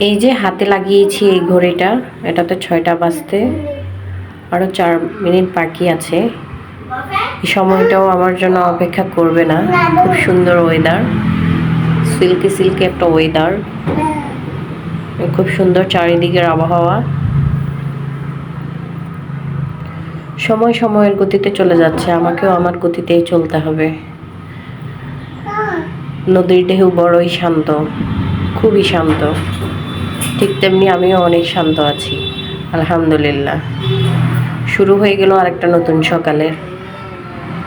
এই যে হাতে লাগিয়েছি এই ঘড়িটা, এটাতে ছয়টা বাজতে আরও চার মিনিট বাকি আছে। এই সময়টাও আমার জন্য অপেক্ষা করবে না, খুব সুন্দর ওয়েদার সিল্কি সিল্কি একটা ওয়েদার খুব সুন্দর চারিদিকের আবহাওয়া। সময় সময়ের গতিতে চলে যাচ্ছে, আমাকেও আমার গতিতেই চলতে হবে। নদীর ঢেউ বড়ই শান্ত, খুবই শান্ত। ঠিক তেমনি আমিও অনেক শান্ত আছি, আলহামদুলিল্লাহ। শুরু হয়ে গেল আরেকটা নতুন সকালের।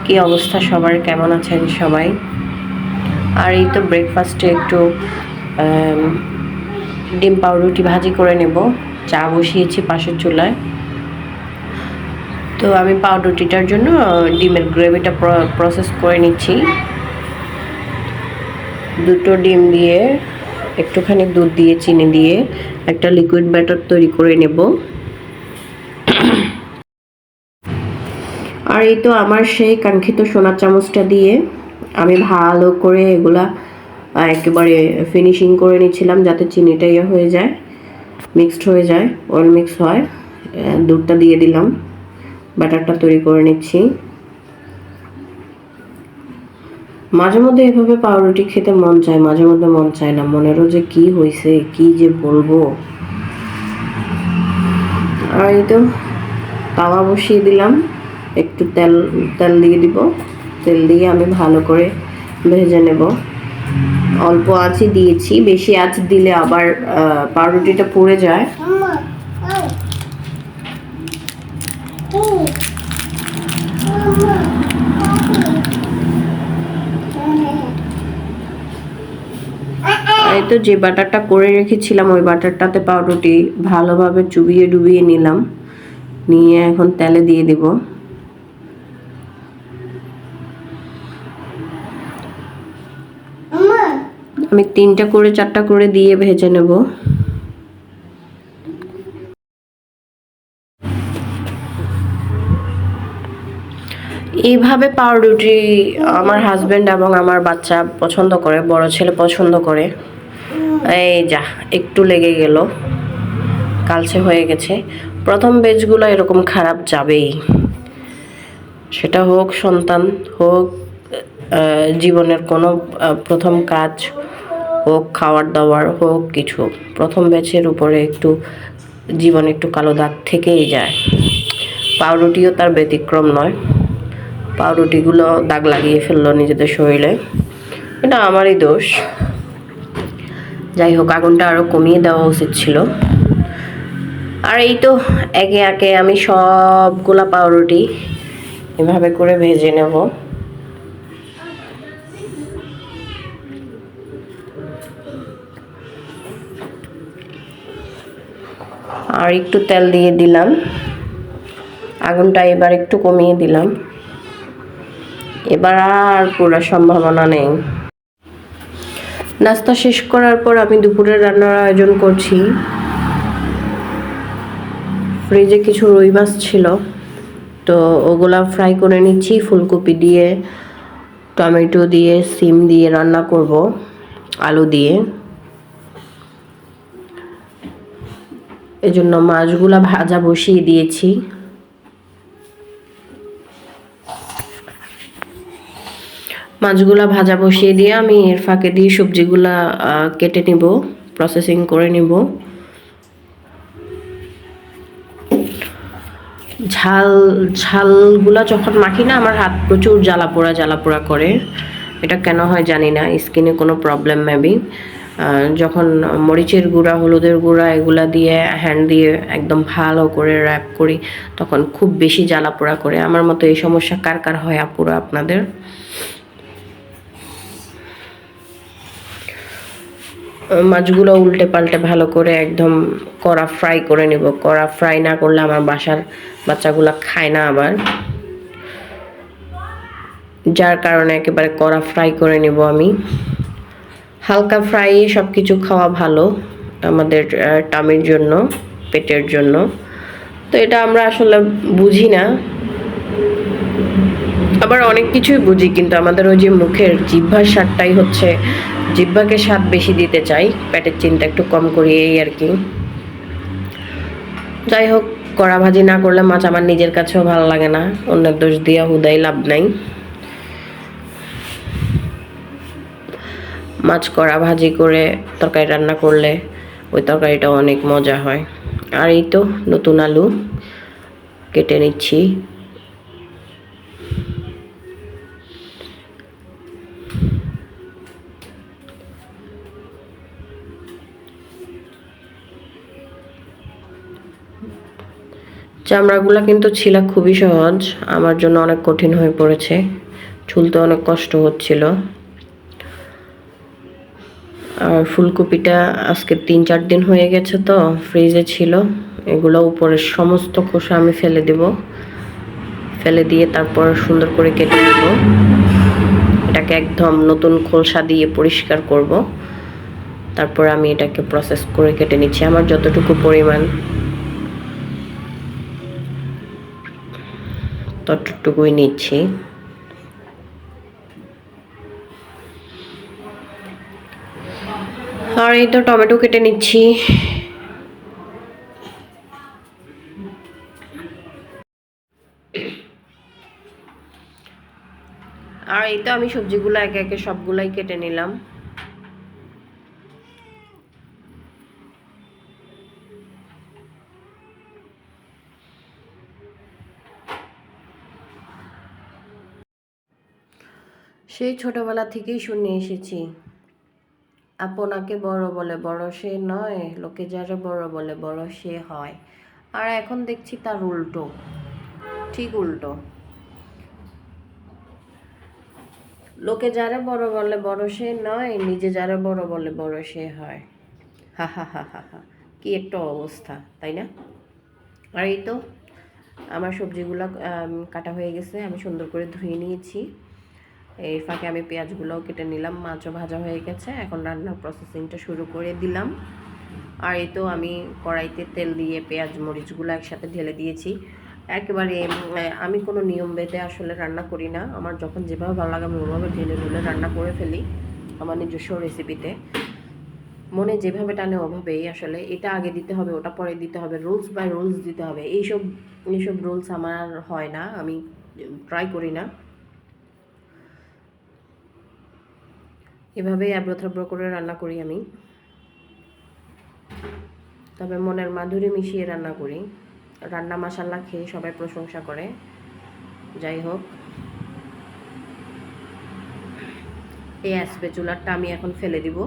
কি অবস্থা সবার? কেমন আছেন সবাই? আর এই তো ব্রেকফাস্টে একটু ডিম পাউরুটি ভাজি করে নেব। চা বসিয়েছি পাশের চুলায়। তো আমি পাউরুটিটার জন্য ডিমের গ্রেভিটা প্রসেস করে নিচ্ছি। দুটো ডিম দিয়ে একটুখানি দুধ দিয়ে, চিনি দিয়ে একটা লিকুইড ব্যাটার তৈরি করে নেব। আর এই তো আমার সেই কাঙ্ক্ষিত সোনার চামচটা দিয়ে আমি ভালো করে এগুলা একেবারে ফিনিশিং করে নিচ্ছিলাম যাতে চিনিটা ইয়ে হয়ে যায় মিক্সড হয়ে যায় অয়েল মিক্স হয়। দুধটা দিয়ে দিলাম ব্যাটারটা তৈরি করে নিচ্ছি। মাঝে মধ্যে এভাবে পাউরুটি খেতে মন চায়, মাঝে মধ্যে মন চায় না। মনেরও যে কি হয়েছে কি যে বলব। আর এই তো, তাওয়া বসিয়ে দিলাম। একটু তেল তেল দিয়ে দিব। তেল দিয়ে আমি ভালো করে ভেজে নেব। অল্প আঁচই দিয়েছি। বেশি আঁচ দিলে আবার পাউরুটিটা পুড়ে যায় আর এই তো যে বাটারটা করে রেখেছিলাম ওই বাটারটাতে পাউরুটি ভালোভাবে চুবিয়ে ডুবিয়ে নিলাম। নিয়ে এখন তেলে দিয়ে দিব। আমি তিনটা করে চারটা করে দিয়ে ভেজে নেব। এইভাবে পাউরুটি আমার হাজবেন্ড এবং আমার বাচ্চা পছন্দ করে বড় ছেলে পছন্দ করে। এই যা, একটু লেগে গেল। কালচে হয়ে গেছে। প্রথম বেজগুলো এরকম খারাপ যাবেই। সেটা হোক সন্তান, হোক জীবনের কোনো প্রথম কাজ, হোক খাওয়ার দাওয়ার হোক কিছু। প্রথম ব্যাচের উপরে একটু, জীবন একটু কালো দাগ থেকেই যায়। পাউরুটিও তার ব্যতিক্রম নয়। পাউরুটিগুলো দাগ লাগিয়ে ফেলল নিজেদের শরীরে। এটা আমারই দোষ। যাই হোক, আগুনটা আরও কমিয়ে দেওয়া উচিত ছিল। আর এই তো, একে একে আমি সবগুলা পাউরুটি এভাবে করে ভেজে নেব। আর একটু তেল দিয়ে দিলাম। আগুনটা এবার একটু কমিয়ে দিলাম। এবার আর পুরো সম্ভাবনা নেই। নাস্তা শেষ করার পর আমি দুপুরের রান্নার আয়োজন করছি। ফ্রিজে কিছু রুই মাছ ছিল, তো ওগুলা ফ্রাই করে নিচ্ছি, ফুলকপি দিয়ে, টমেটো দিয়ে, সিম দিয়ে রান্না করব, আলু দিয়ে। এজন্য মাছগুলা ভাজা বসিয়ে দিয়েছি। মাছগুলা ভাজা বসিয়ে দিয়ে আমি এর ফাঁকে দিয়ে সবজিগুলা কেটে নিব প্রসেসিং করে নিব। ঝাল, ঝালগুলা যখন মাখি না, আমার হাত প্রচুর জ্বালা পোড়া জ্বালা পোড়া করে। এটা কেন হয় জানি না, স্কিনে কোনো প্রবলেম মেবি যখন মরিচের গুঁড়া, হলুদের গুঁড়া এগুলা দিয়ে হ্যান্ড দিয়ে একদম ভালো করে র্যাপ করি, তখন খুব বেশি জ্বালা পোড়া করে। আমার মতো এই সমস্যা কার কার হয় আপুরা আপনাদের? মাছগুলো উল্টে পাল্টে ভালো করে একদম কড়া ফ্রাই করে নেব। কড়া ফ্রাই না করলে আমার বাসার বাচ্চাগুলো খায় না আবার। যার কারণে একেবারে কড়া ফ্রাই করে নিব আমি। হালকা ফ্রাই সব কিছু খাওয়া ভালো আমাদের টামির জন্য, পেটের জন্য। তো এটা আমরা আসলে বুঝি না। আবার অনেক কিছুই বুঝি, কিন্তু আমাদের ওই যে মুখের জিহ্বার স্বাদটাই হচ্ছে জিব্বাকে স্বাদ বেশি দিতে চাই, পেটের চিন্তা একটু কম করি, এই আর কি। যাই হোক, কড়া ভাজি না করলে মাছ আমার নিজের কাছেও ভালো লাগে না, অন্যের দোষ দিয়া হুদাই লাভ নাই। মাছ কড়া ভাজি করে তরকারি রান্না করলে ওই তরকারিটা অনেক মজা হয়। আর এই তো নতুন আলু, কেটে নিচ্ছি। চামড়াগুলো কিন্তু ছিলা খুবই সহজ। আমার জন্য অনেক কঠিন হয়ে পড়েছে। ছুলতে অনেক কষ্ট হচ্ছিল। আর ফুলকপিটা আজকে তিন চার দিন হয়ে গেছে তো, ফ্রিজে ছিল। এগুলো উপরের সমস্ত খোসা আমি ফেলে দেব। ফেলে দিয়ে তারপর সুন্দর করে কেটে দেব এটাকে একদম নতুন খোলসা দিয়ে পরিষ্কার করব। তারপর আমি এটাকে প্রসেস করে কেটে নিচ্ছি। আমার যতটুকু পরিমাণ ততটুকুই নিচ্ছি। আর এই তো টমেটো কেটে নিচ্ছি। আর এই তো আমি সবজিগুলো একে একে সবগুলাই কেটে নিলাম। সেই ছোটবেলা থেকেই শুনে এসেছি। আপনাকে বড় বলে বড় সে নয়, লোকে যারা বড় বলে বড় সে হয়। আর এখন দেখছি তার উল্টো, ঠিক উল্টো। লোকে যারা বড় বলে বড় সে নয়, নিজে যারা বড় বলে বড় সে হয়। হা হা হা হা হা, কি একটা অবস্থা, তাই না? আর এই তো, আমার সবজিগুলো কাটা হয়ে গেছে, আমি সুন্দর করে ধুয়ে নিয়েছি। এই ফাঁকে আমি পেঁয়াজগুলোও কেটে নিলাম, মাছও ভাজা হয়ে গেছে। এখন রান্নার প্রসেসিংটা শুরু করে দিলাম। আর এই তো আমি কড়াইতে তেল দিয়ে পেঁয়াজ, মরিচগুলো একসাথে ঢেলে দিয়েছি। একেবারে আমি কোনো নিয়ম বেঁধে আসলে রান্না করি না। আমার যখন যেভাবে ভালো লাগে, আমি ওভাবে ঢেলে ঢুলে রান্না করে ফেলি আমার নিজস্ব রেসিপিতে মনে যেভাবে টানে ওভাবেই আসলে এটা আগে দিতে হবে, ওটা পরে দিতে হবে রুলস বাই রুলস দিতে হবে। এইসব এইসব রুলস আমার হয় না, আমি ট্রাই করি না। এভাবেই আব্রথ্রাব্র করে রান্না করি আমি। তবে মনের মাধুরী মিশিয়ে রান্না করি। রান্না মশালা খেয়ে সবাই প্রশংসা করে। যাই হোক। এই অ্যাসপে চুলারটা আমি এখন ফেলে দিব।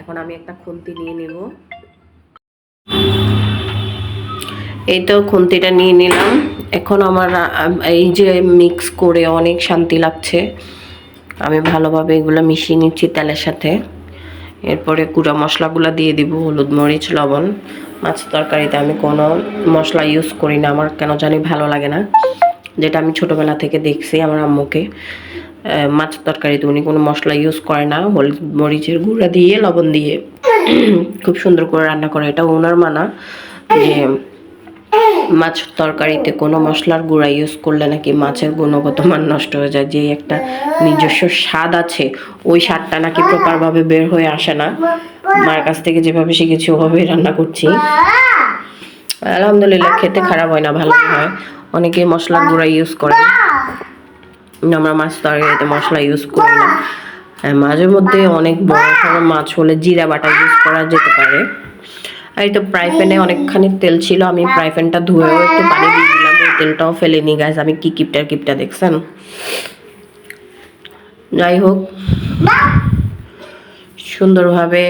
এখন আমি একটা খুন্তি নিয়ে নেব। এই তো খুন্তিটা নিয়ে নিলাম। এখন আমার, এই যে মিক্স করে অনেক শান্তি লাগছে। আমি ভালোভাবে এগুলো মিশিয়ে নিচ্ছি তেলের সাথে। এরপরে গুঁড়া মশলাগুলো দিয়ে দিব, হলুদ মরিচ, লবণ। মাছ তরকারিতে আমি কোনো মশলা ইউজ করি না, আমার কেন জানি ভালো লাগে না। যেটা আমি ছোটোবেলা থেকে দেখছি আমার আম্মুকে। মাছ তরকারিতে উনি কোনো মশলা ইউজ করে না, হলুদ মরিচের গুঁড়া দিয়ে, লবণ দিয়ে। খুব সুন্দর করে রান্না করে, এটা ওনার মানা যে মাছ তরকারিতে কোনো মশলার গুঁড়া ইউজ করলে নাকি মাছের গুণগত মান নষ্ট হয়ে যায়। যে একটা নিজস্ব স্বাদ আছে ওই স্বাদটা নাকি প্রপারভাবে বের হয়ে আসে না। মার কাছ থেকে যেভাবে শিখেছি ওভাবেই রান্না করছি। আলহামদুলিল্লাহ খেতে খারাপ হয় না ভালো হয়। অনেকে মশলার গুঁড়া ইউজ করে। আমরা মাছ তরকারিতে মশলা ইউজ করি না। হ্যাঁ, মাঝে মধ্যে অনেক বড় সড়ো মাছ হলে জিরা বাটা ইউজ করা যেতে পারে। আর এই তো ফ্রাই প্যানে অনেকখানি তেল ছিল আমি ফ্রাই প্যানটা ধুয়েও একটু পানি দিয়ে দিলাম ওই তেলটাও ফেলে নি গাছ আমি কি কিপটার কিপটা দেখছেন? যাই হোক সুন্দরভাবে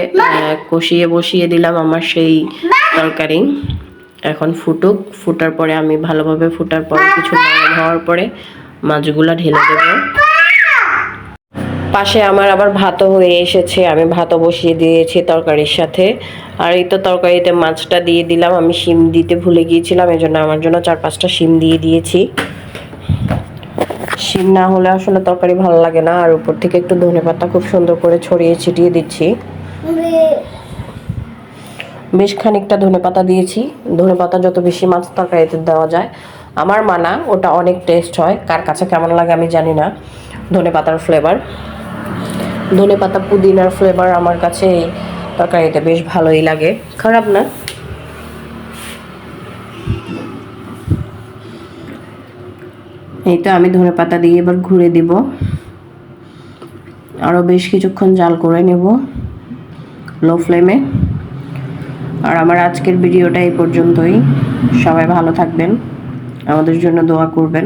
কষিয়ে বসিয়ে দিলাম আমার সেই তরকারি। এখন ফুটুক ফুটার পরে আমি ভালোভাবে ফুটার পরে কিছু নরম হওয়ার পরে মাছগুলা ঢেলে দেবো। পাশে আমার আবার ভাতও হয়ে এসেছে, আমি ভাতও বসিয়ে দিয়েছি তরকারির সাথে। আর এই তো তরকারিতে মাছটা দিয়ে দিলাম, আমি শিম দিতে ভুলে গিয়েছিলাম এই জন্য আমার জন্য চার পাঁচটা শিম দিয়ে দিয়েছি। শিম না হলে আসলে তরকারি ভালো লাগে না, আর উপর থেকে একটু ধনে পাতা খুব সুন্দর করে ছড়িয়ে ছিটিয়ে দিচ্ছি। বেশ খানিকটা ধনে পাতা দিয়েছি, ধনে পাতা যত বেশি মাছ তরকারিতে দেওয়া যায়, আমার মানা ওটা অনেক টেস্ট হয়, কার কাছে কেমন লাগে আমি জানি না, ধনে পাতার ফ্লেভার ধনে পাতা, পুদিনার ফ্লেভার আমার কাছে এই তরকারিতে বেশ ভালোই লাগে। খারাপ না? এই তো আমি ধনে পাতা দিয়ে এবার ঘুরে দিব। আরও বেশ কিছুক্ষণ জাল করে নেব লো ফ্লেমে। আর আমার আজকের ভিডিওটা এই পর্যন্তই। সবাই ভালো থাকবেন। আমাদের জন্য দোয়া করবেন।